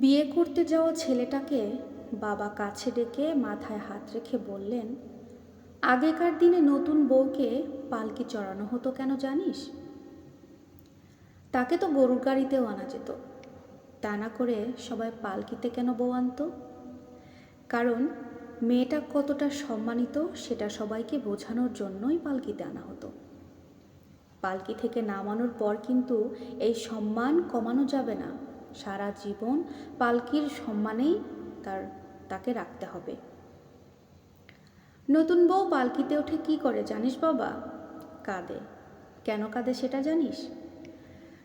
বিয়ে করতে যাওয়া ছেলেটাকে বাবা কাছে ডেকে মাথায় হাত রেখে বললেন, আগেকার দিনে নতুন বউকে পালকি চড়ানো হতো কেন জানিস? তাকে তো গরুর গাড়িতেও আনা যেত। তা না করে সবাই পালকিতে কেন বউ আনতো? কারণ মেয়েটা কতটা সম্মানিত সেটা সবাইকে বোঝানোর জন্যই পালকিতে আনা হতো। পালকি থেকে নামানোর পর কিন্তু এই সম্মান কমানো যাবে না। সারা জীবন পালকির সম্মানেই তার, তাকে রাখতে হবে। নতুন বউ পালকিতে ওঠে কি করে জানিস বাবা? কাঁদে। কেন কাঁদে সেটা জানিস?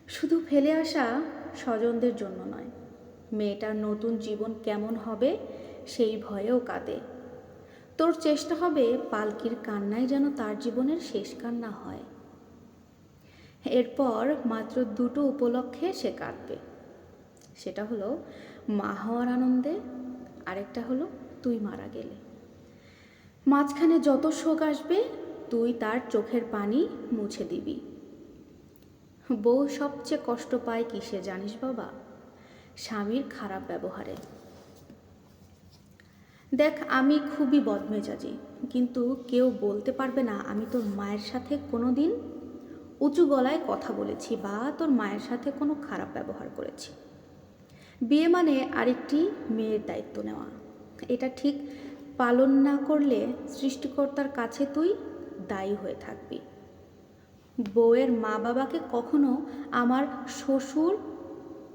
শুধু ফেলে আসা স্বজনদের জন্য নয়। মেয়েটার নতুন জীবন কেমন হবে সেই ভয়েও কাঁদে। তোর চেষ্টা হবে পালকির কান্নাই যেন তার জীবনের শেষ কান্না হয়। এরপর মাত্র দুটো উপলক্ষে সে কাঁদবে। সেটা হলো, মা হওয়ার আনন্দে, আরেকটা হলো, তুই মারা গেলে। মাঝখানে যত শোক আসবে, তুই তার চোখের পানি মুছে দিবি। বউ সবচেয়ে কষ্ট পায় কিসে জানিস বাবা? স্বামীর খারাপ ব্যবহারে। দেখ, আমি খুবই বদমেজাজি, কিন্তু কেউ বলতে পারবে না, আমি তোর মায়ের সাথে কোনো দিন উঁচু গলায় কথা বলেছি বা তোর মায়ের সাথে কোনো খারাপ ব্যবহার করেছি। বিয়ে মানে আরেকটি মেয়ের দায়িত্ব নেওয়া। এটা ঠিক পালন না করলে সৃষ্টিকর্তার কাছে তুই দায়ী হয়ে থাকবি। বউয়ের মা বাবাকে কখনো আমার শ্বশুর,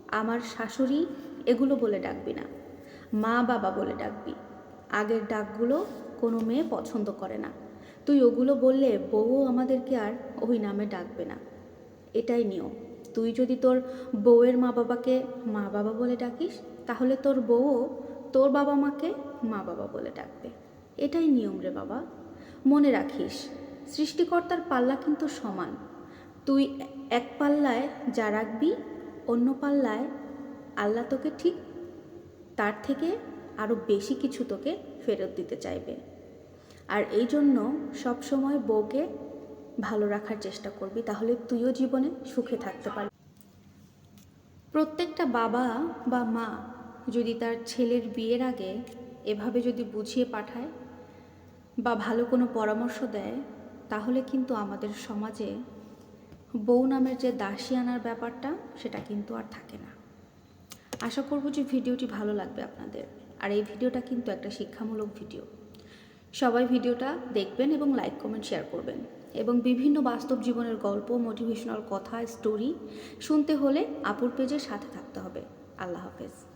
আমার শাশুড়ি এগুলো বলে ডাকবি না। মা বাবা বলে ডাকবি। আগের ডাকগুলো কোনো মেয়ে পছন্দ করে না। তুই ওগুলো বললে বউও আমাদেরকে আর ওই নামে ডাকবে না। এটাই নিয়ম। তুই যদি তোর বউয়ের মা বাবাকে মা বাবা বলে ডাকিস, তাহলে তোর বউও তোর বাবা মাকে মা বাবা বলে ডাকবে। এটাই নিয়ম রে বাবা। মনে রাখিস, সৃষ্টিকর্তার পাল্লা কিন্তু সমান। তুই এক পাল্লায় যা রাখবি, অন্য পাল্লায় আল্লাহ তোকে ঠিক তার থেকে আরও বেশি কিছু তোকে ফেরত দিতে চাইবে। আর এই জন্য সবসময় বউকে ভালো রাখার চেষ্টা করবি, তাহলে তুইও জীবনে সুখে থাকতে পারবি। প্রত্যেকটা বাবা বা মা যদি তার ছেলের বিয়ের আগে এভাবে যদি বুঝিয়ে পাঠায় বা ভালো কোনো পরামর্শ দেয়, তাহলে কিন্তু আমাদের সমাজে বউ নামের যে দাসী আনার ব্যাপারটা, সেটা কিন্তু আর থাকে না। আশা করব যে ভিডিওটি ভালো লাগবে আপনাদের। আর এই ভিডিওটা কিন্তু একটা শিক্ষামূলক ভিডিও। সবাই ভিডিওটা দেখবেন এবং লাইক কমেন্ট শেয়ার করবেন। এবং বিভিন্ন বাস্তব জীবনের গল্প মোটিভেশনাল কথা স্টোরি শুনতে হলে আপুর পেজের সাথে থাকতে হবে। আল্লাহ হাফেজ।